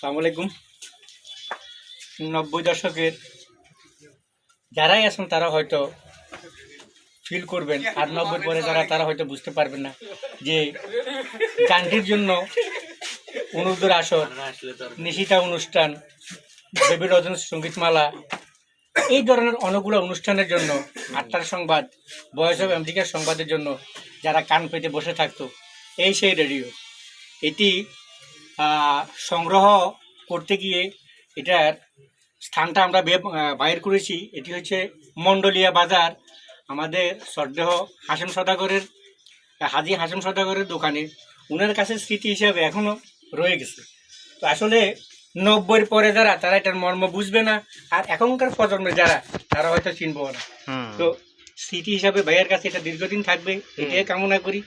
সালাম আলাইকুম। নব্বই দশকের যারাই আছেন তারা হয়তো ফিল করবেন, আর নব্বই পরে যারা, তারা হয়তো বুঝতে পারবেন না যে গানটির জন্য অনুরোধের আসর, নিশিতা অনুষ্ঠান, দেবী রজন সঙ্গীতমালা, এই ধরনের অনেকগুলো অনুষ্ঠানের জন্য, আটটার সংবাদ, বয়স অফ আমেরিকার সংবাদের জন্য, যারা কান পেতে বসে থাকতো, এই সেই রেডিও। এটি সংগ্রহ করতে গিয়ে এটার স্থানটা আমরা বাইর করেছি। এটি হচ্ছে মন্ডলিয়া বাজার। আমাদের সর্দেহ হাসেম সদাগরের হাজি হাসেম সদাগরের দোকানে ওনার কাছে স্মৃতি হিসাবে এখনও রয়ে গেছে। তো আসলে নব্বইয়ের পরে যারা তারা এটার মর্ম বুঝবে না। আর এখনকার প্রজন্মে যারা তারা হয়তো চিনবো না। তো স্মৃতি হিসাবে ভাইয়ার কাছে এটা দীর্ঘদিন থাকবে। এটাই কামনা করি।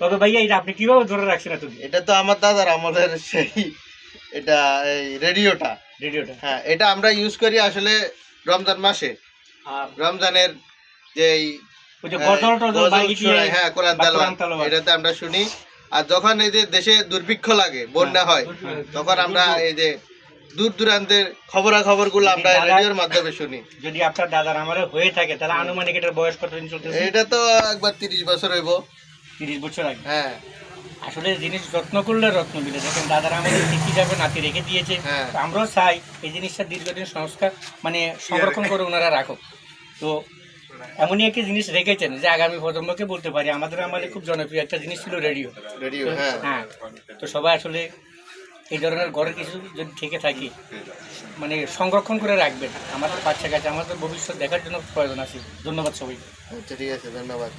তবে ভাইয়া এটা আপনি কীভাবে ধরে রাখছেন এতদিন? এটা তো আমার দাদার আমলের সেই এটা এই রেডিওটা। রেডিওটা। হ্যাঁ এটা আমরা ইউজ করি আসলে রমজান মাসে। রমজানের যে হ্যাঁ কোরআন তেলাওয়াত। এটাতে আমরা শুনি। আর যখন এই যে দেশে দুর্ভিক্ষ লাগে বন্যা হয় হ্যাঁ। তখন আমরা এই যে দূর দূরান্তের খবরাখবরগুলো আমরা রেডিওর মাধ্যমে শুনি। যদি আপনার দাদার আমারও হয়ে থাকে তাহলে আনুমানিক এটার বয়স কতদিন এটা তো একবার তিরিশ বছর হইব। তিরিশ বছর আগে। হ্যাঁ। আসলে জিনিস যত্ন করলে রত্ন মিলে। দেখেন দাদার আমাদের শিখি যাবে নাতি রেখে দিয়েছে। হ্যাঁ। আমরাও চাই এই জিনিসটা দীর্ঘদিন সংস্কার মানে সংরক্ষণ করে ওনারা রাখো তো এমনই একটি জিনিস রেখেছেন যে আগামী প্রজন্মকে বলতে পারি। আমাদের আমাদের খুব জনপ্রিয় একটা জিনিস ছিল রেডিও। রেডিও হ্যাঁ। হ্যাঁ। তো সবাই আসলে এই ধরনের ঘরের কিছু যদি থেকে থাকি মানে সংরক্ষণ করে রাখবেন। আমাদের বাচ্চা কাছে আমাদের ভবিষ্যৎ দেখার জন্য প্রয়োজন আছে। ধন্যবাদ সবাইকে। আচ্ছা ঠিক আছে ধন্যবাদ।